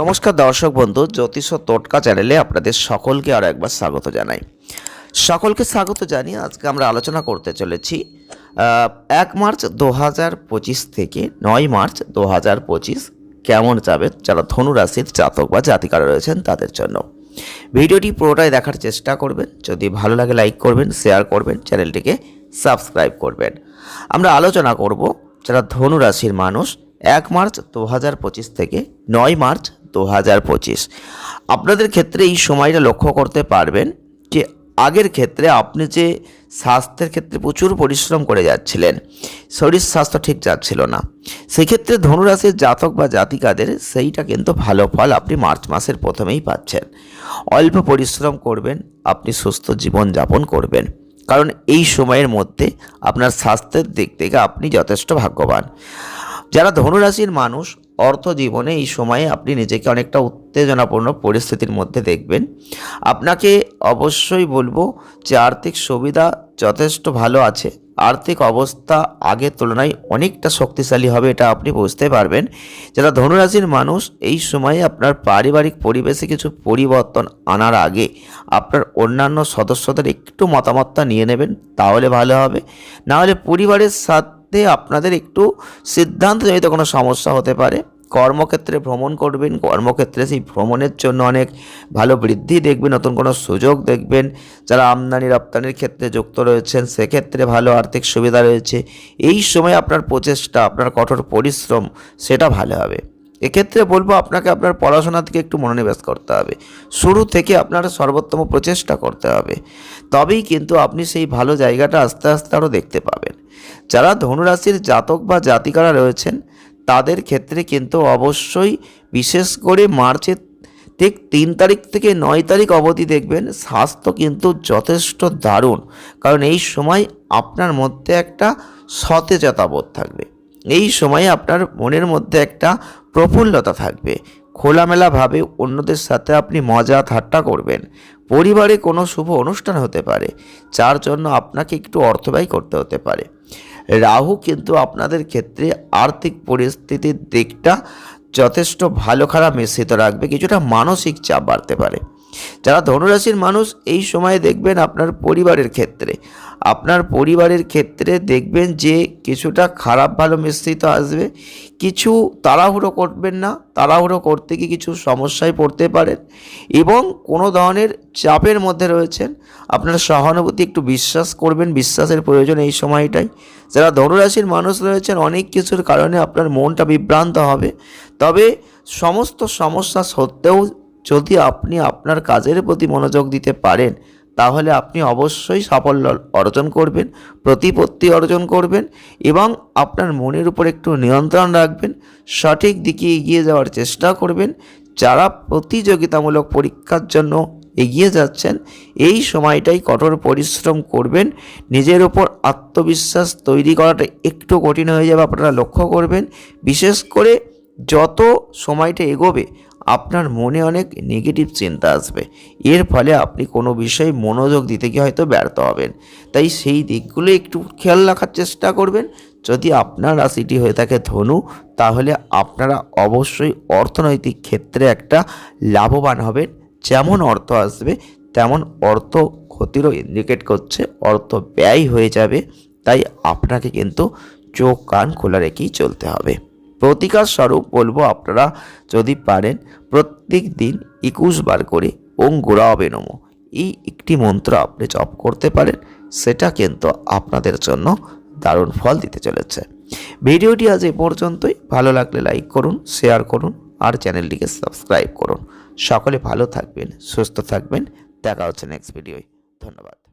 নমস্কার দর্শক বন্ধু, জ্যোতিষ টোটকা চ্যানেলে আপনাদের সকলকে আরও একবার স্বাগত জানাই। সকলকে স্বাগত জানিয়ে আজকে আমরা আলোচনা করতে চলেছি এক মার্চ দু হাজার পঁচিশ থেকে নয় মার্চ দু হাজার পঁচিশ কেমন যাবে? যারা ধনু রাশির জাতক বা জাতিকারা রয়েছেন তাদের জন্য। ভিডিওটি পুরোটাই দেখার চেষ্টা করবেন, যদি ভালো লাগে লাইক করবেন, শেয়ার করবেন, চ্যানেলটিকে সাবস্ক্রাইব করবেন। আমরা আলোচনা করব, যারা ধনু রাশির মানুষ, এক মার্চ দু হাজার পঁচিশ থেকে নয় মার্চ দু হাজার পঁচিশ। আপনাদের ক্ষেত্রে এই সময়টা লক্ষ্য করতে পারবেন যে আগের ক্ষেত্রে আপনি যে স্বাস্থ্যের ক্ষেত্রে প্রচুর পরিশ্রম করে যাচ্ছিলেন, শরীর স্বাস্থ্য ঠিক যাচ্ছিল না। সেক্ষেত্রে ধনুরাশির জাতক বা জাতিকাদের সেইটা কিন্তু ভালো ফল আপনি মার্চ মাসের প্রথমেই পাচ্ছেন। অল্প পরিশ্রম করবেন, আপনি সুস্থ জীবন যাপন করবেন। কারণ এই সময়ের মধ্যে আপনার স্বাস্থ্যের দিক থেকে আপনি যথেষ্ট ভাগ্যবান। যারা ধনুরাশির মানুষ, অর্থ জীবনে এই সময়ে আপনি নিজেকে অনেকটা উত্তেজনাপূর্ণ পরিস্থিতির মধ্যে দেখবেন। আপনাকে অবশ্যই বলব যে আর্থিক সুবিধা যথেষ্ট ভালো আছে। আর্থিক অবস্থা আগের তুলনায় অনেকটা শক্তিশালী হবে, এটা আপনি বুঝতে পারবেন। যারা ধনুরাশির মানুষ, এই সময়ে আপনার পারিবারিক পরিবেশে কিছু পরিবর্তন আনার আগে আপনার অন্যান্য সদস্যদের একটু মতামতটা নিয়ে নেবেন, তাহলে ভালো হবে। নাহলে পরিবারের সাথে আপনাদের একটু সিদ্ধান্তজনিত কোনো সমস্যা হতে পারে। কর্মক্ষেত্রে ভ্রমণ করবেন, কর্মক্ষেত্রে সেই ভ্রমণের জন্য অনেক ভালো বৃদ্ধি দেখবেন, নতুন কোনো সুযোগ দেখবেন। যারা আমদানি রপ্তানির ক্ষেত্রে যুক্ত রয়েছেন, সেক্ষেত্রে ভালো আর্থিক সুবিধা রয়েছে। এই সময় আপনার প্রচেষ্টা, আপনার কঠোর পরিশ্রম, সেটা ভালো হবে। এক্ষেত্রে বলব আপনাকে আপনার পড়াশোনার দিকে একটু মনোনিবেশ করতে হবে। শুরু থেকে আপনার সর্বোত্তম প্রচেষ্টা করতে হবে। তবেই কিন্তু আপনি সেই ভালো জায়গাটা আস্তে আস্তে আরও দেখতে পাবেন। যারা ধনুরাশির জাতক বা জাতিকারা রয়েছেন, তাদের ক্ষেত্রে কিন্তু অবশ্যই বিশেষ করে মার্চের ঠিক তিন তারিখ থেকে নয় তারিখ অবধি দেখবেন স্বাস্থ্য কিন্তু যথেষ্ট দারুণ। কারণ এই সময় আপনার মধ্যে একটা সতেজতা বোধ থাকবে। এই সময়ে আপনার মনের মধ্যে একটা প্রফুল্লতা থাকবে। খোলামেলাভাবে অন্যদের সাথে আপনি মজা ঠাট্টা করবেন। পরিবারে কোনো শুভ অনুষ্ঠান হতে পারে, যার জন্য আপনাকে একটু অর্থ ব্যয় করতে হতে পারে। রাহু কিন্তু আপনাদের ক্ষেত্রে আর্থিক পরিস্থিতির দিকটা যথেষ্ট ভালো খারাপ মিশ্রিত রাখবে, কিছুটা মানসিক চাপ বাড়তে পারে। যারা ধনুরাশির মানুষ, এই সময়ে দেখবেন আপনার পরিবারের ক্ষেত্রে। আপনার পরিবারের ক্ষেত্রে দেখবেন যে কিছুটা খারাপ ভালো মিশ্রিত আসবে। কিছু তাড়াহুড়ো করবেন না। তাড়াহুড়ো করতে গিয়ে কিছু সমস্যায় পড়তে পারেন এবং কোনো ধরনের চাপের মধ্যে রয়েছেন, আপনার সহানুভূতি একটু বিশ্বাস করবেন, বিশ্বাসের প্রয়োজন এই সময়টাই যারা ধনুরাশির মানুষ রয়েছেন, অনেক কিছুর কারণে আপনার মনটা বিভ্রান্ত হবে। তবে সমস্ত সমস্যা সত্ত্বেও যদি আপনি আপনার কাজের প্রতি মনোযোগ দিতে পারেন, তাহলে আপনি অবশ্যই সাফল্য অর্জন করবেন, প্রতিপত্তি অর্জন করবেন এবং আপনার মনের উপর একটু নিয়ন্ত্রণ রাখবেন, সঠিক দিকে এগিয়ে যাওয়ার চেষ্টা করবেন। যারা প্রতিযোগিতামূলক পরীক্ষার জন্য এগিয়ে যাচ্ছেন, এই সময়টাই কঠোর পরিশ্রম করবেন। নিজের ওপর আত্মবিশ্বাস তৈরি করাটা একটু কঠিন হয়ে যাবে, আপনারা লক্ষ্য করবেন। বিশেষ করে যত সময়টা এগোবে, আপনার মনে অনেক নেগেটিভ চিন্তা আসবে। এর ফলে আপনি কোনো বিষয়ে মনোযোগ দিতে গিয়ে হয়তো ব্যর্থ হবেন। তাই সেই দিকগুলো একটু খেয়াল রাখার চেষ্টা করবেন। যদি আপনার রাশিটি হয়ে থাকে ধনু, তাহলে আপনারা অবশ্যই অর্থনৈতিক ক্ষেত্রে একটা লাভবান হবেন। যেমন অর্থ আসবে, তেমন অর্থ ক্ষতিরও ইন্ডিকেট করছে, অর্থ ব্যয় হয়ে যাবে। তাই আপনাকে কিন্তু চোখ কান খোলা রেখেই চলতে হবে। প্রতিকার স্বরূপ বলব আপনারা যদি পারেন, প্রত্যেক দিন একুশ বার করে ওং গোড়াবে নমো। এই একটি মন্ত্র আপনি জপ করতে পারেন, সেটা কিন্তু আপনাদের জন্য দারুণ ফল দিতে চলেছে। ভিডিওটি আজ এ পর্যন্তই। ভালো লাগলে লাইক করুন, শেয়ার করুন, আর চ্যানেলটিকে সাবস্ক্রাইব করুন। সকলে ভালো থাকবেন, সুস্থ থাকবেন। দেখা হচ্ছে নেক্সট ভিডিওয় ধন্যবাদ।